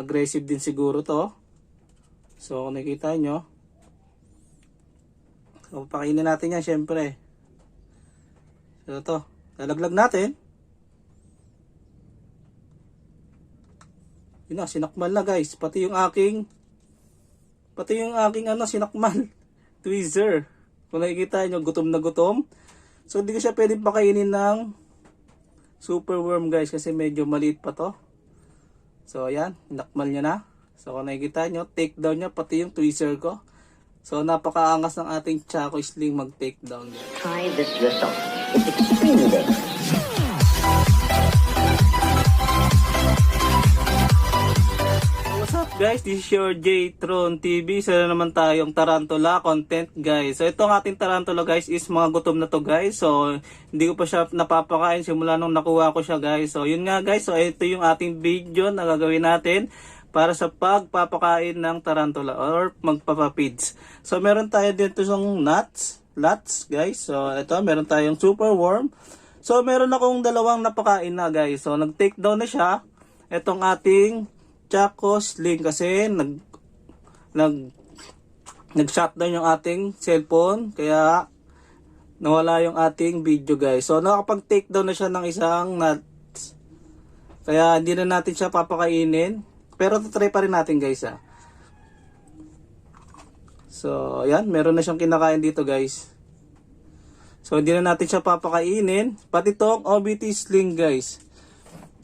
aggressive din siguro to. So, kung nakikita nyo. So, pakainin natin yan, syempre. So, ito. Lalaglag natin. Yun na, sinakmal na guys. Pati yung aking, pati yung aking ano, sinakmal. Tweezer. Kung nakikita nyo, gutom na gutom. So, hindi ko siya pwedeng pakainin ng super worm guys kasi medyo maliit pa to. So, ayan, nakmal niya na. So, kung nakikita nyo, take down niya pati yung tweezer ko. So, napakaangas ng ating Chaco Sling mag-take down niya. Try this yourself. It's extremely guys? This is your J Tron TV. Isa na naman tayong Tarantula content guys. So itong ating Tarantula guys is mga gutom na to guys. So hindi ko pa siya napapakain simula nung nakuha ko siya guys. So yun nga guys. So ito yung ating video na gagawin natin para sa pagpapakain ng tarantula or magpapapids. So meron tayo dito yung nuts, lots guys. So ito meron tayong super worm. So meron akong dalawang napakain na guys. So nag-take down na siya. Itong ating Chaco Sling kasi nag nag nag-shutdown yung ating cellphone kaya nawala yung ating video guys. So nakapag-take down na siya ng isang nuts. Kaya hindi na natin siya papakainin. Pero try pa rin natin guys ah. So ayan, meron na siyang kinakain dito guys. So hindi na natin siya papakainin. Pati tong OBT sling guys.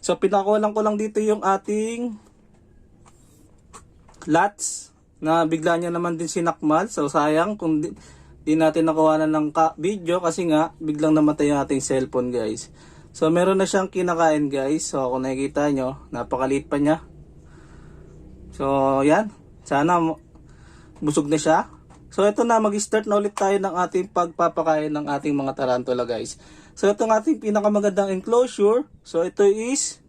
So pinakulang ko lang dito yung ating lots na bigla niya naman din sinakmal. So sayang kung di, di natin nakuha na ng ka- video kasi nga biglang namatay yung ating cellphone guys. So meron na siyang kinakain guys. So kung nakikita nyo, napakaliit pa niya. So yan, sana busog na siya. So ito na, mag-start na ulit tayo ng ating pagpapakain ng ating mga tarantula guys. So ito ang ating pinakamagandang enclosure. So ito is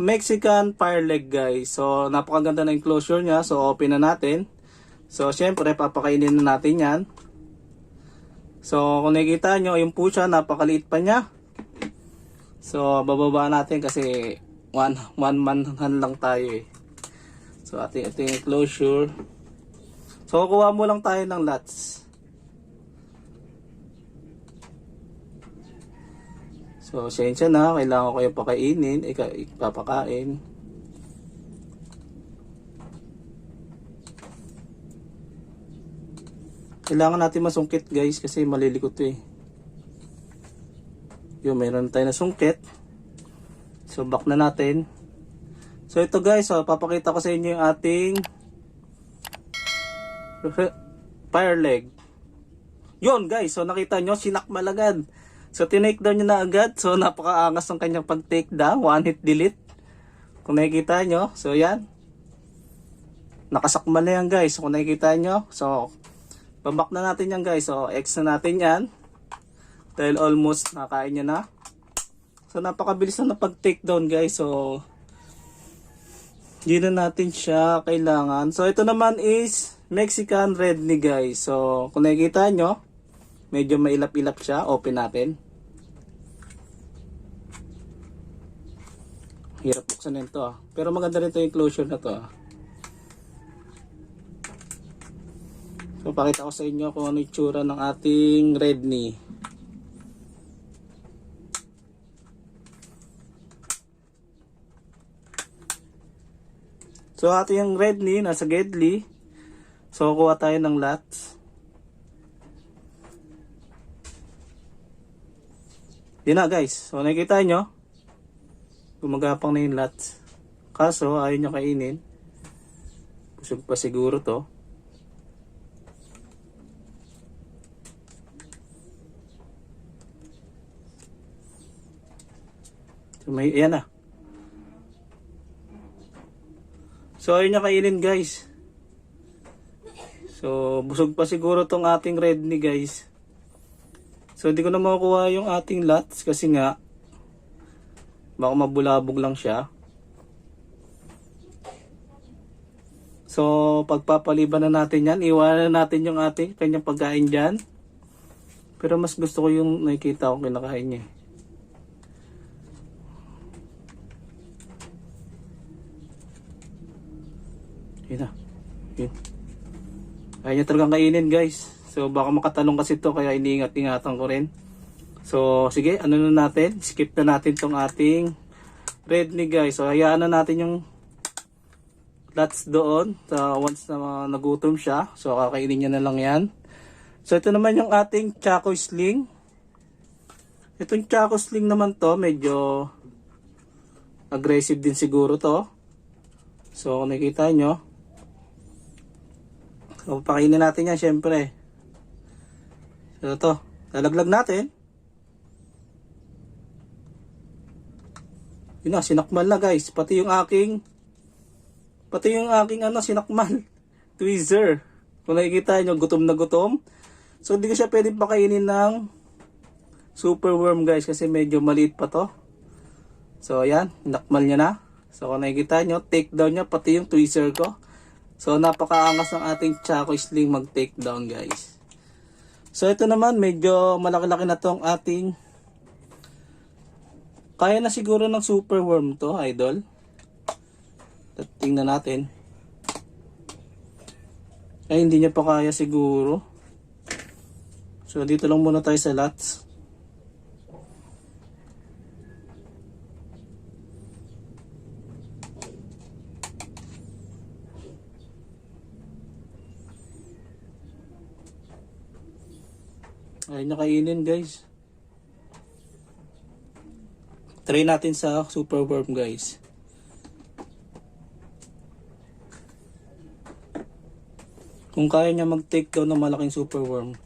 Mexican fire leg guys. So napakaganda na enclosure niya. So open na natin. So syempre papakainin na natin yan. So kung nakikita nyo, yung pusa napakaliit pa niya. So bababa natin kasi one, one manhan lang tayo eh. So ating yung enclosure. So kuha mo lang tayo ng lots. So, sensya na, kailangan ko kayo pakainin, ipapakain. Kailangan natin masungkit guys kasi malilikot to eh. Yun, mayroon tayo na sungkit. So, back na natin. So, ito guys, so, papakita ko sa inyo yung ating fire leg. Yun guys, so nakita nyo, sinakmal agad. So tinake down niya na agad. So napakaangas ng kanyang pag-take down. One hit delete. Kung nakikita nyo, so yan. Nakasakmal na yan guys. Kung nakikita nyo, so pabak na natin yan guys. So X na natin yan. Dahil almost nakain niya na. So napakabilis na pag-take down guys. So hindi na natin siya kailangan. So ito naman is Mexican Red guys. So kung nakikita nyo, medyo mailap-ilap siya. Open natin. Hirap buksan nito ah. Pero maganda rin yung closure na to ah. So pakita ko sa inyo kung ano yung tsura ng ating red knee. So ating yung red knee nasa Gedli. So kuha tayo ng lots. Yun na guys. So nakikita nyo. Gumagapang na yung lots. Kaso ayaw nyo kainin. Busog pa siguro to. So may, ayan na. So ayaw niya kainin guys. So busog pa siguro tong ating red ni guys. So hindi ko na makukuha yung ating lots kasi nga baka mabulabog lang siya. So pagpapaliban na natin yan, iwanan natin yung ating kanyang pagkain dyan. Pero mas gusto ko yung nakikita ko kinakain niya. Yun na. Yun. Ayaw niya talagang kainin guys. So baka makatalong kasi to kaya iniingat-ingatan ko rin. So sige, ano na natin? Skip na natin tong ating red ni guys. So hayaan na natin yung lots doon. So once na nagutom siya. So kakainin niya na lang yan. So ito naman yung ating Chaco Sling. Itong Chaco Sling naman to, medyo aggressive din siguro to. So kung nakikita nyo, so pakainin natin yan syempre. So ito, lalaglag natin. Yun na, sinakmal na guys. Pati yung aking, pati yung aking ano, sinakmal. Tweezer. Kung nakikita nyo, gutom na gutom. So hindi ko siya pwedeng pakainin ng super worm guys kasi medyo maliit pa to. So ayan, nakmal niya na. So kung nakikita nyo, take down niya pati yung tweezer ko. So napakaangas ng ating Chaco Sling mag take down guys. So ito naman medyo malaki-laki na tong ating kaya na siguro ng super worm to, idol. Tingnan natin. Ay, hindi niya pa kaya siguro. So, dito lang muna tayo sa lots. Ay, nakainin guys. Try natin sa super worm guys. Kung kaya niya mag-take down ng malaking super worm.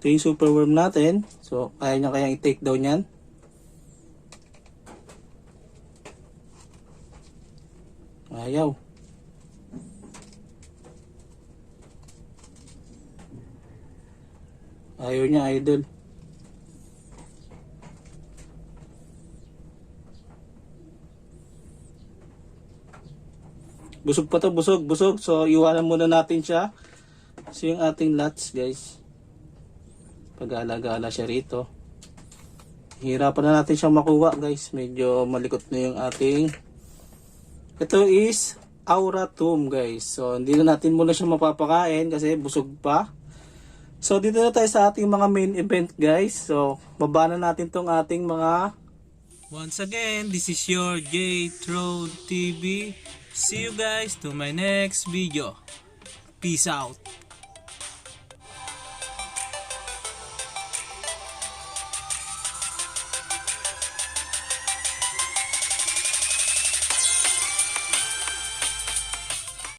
Ito yung super worm natin. So, kaya niya kayang i-take down yan. Ayaw. Ayaw niya, idol. Busog pa to, busog, busog. So, iwanan muna natin siya. So, yung ating lots, guys. Pag-alagala siya rito. Hirapan na natin siyang makuha, guys. Medyo malikot na yung ating... Ito is Aura Tomb, guys. So, hindi na natin muna siya mapapakain kasi busog pa. So, dito na tayo sa ating mga main event, guys. So, baba na natin tong ating mga... Once again, this is your J Throne TV. See you guys to my next video. Peace out.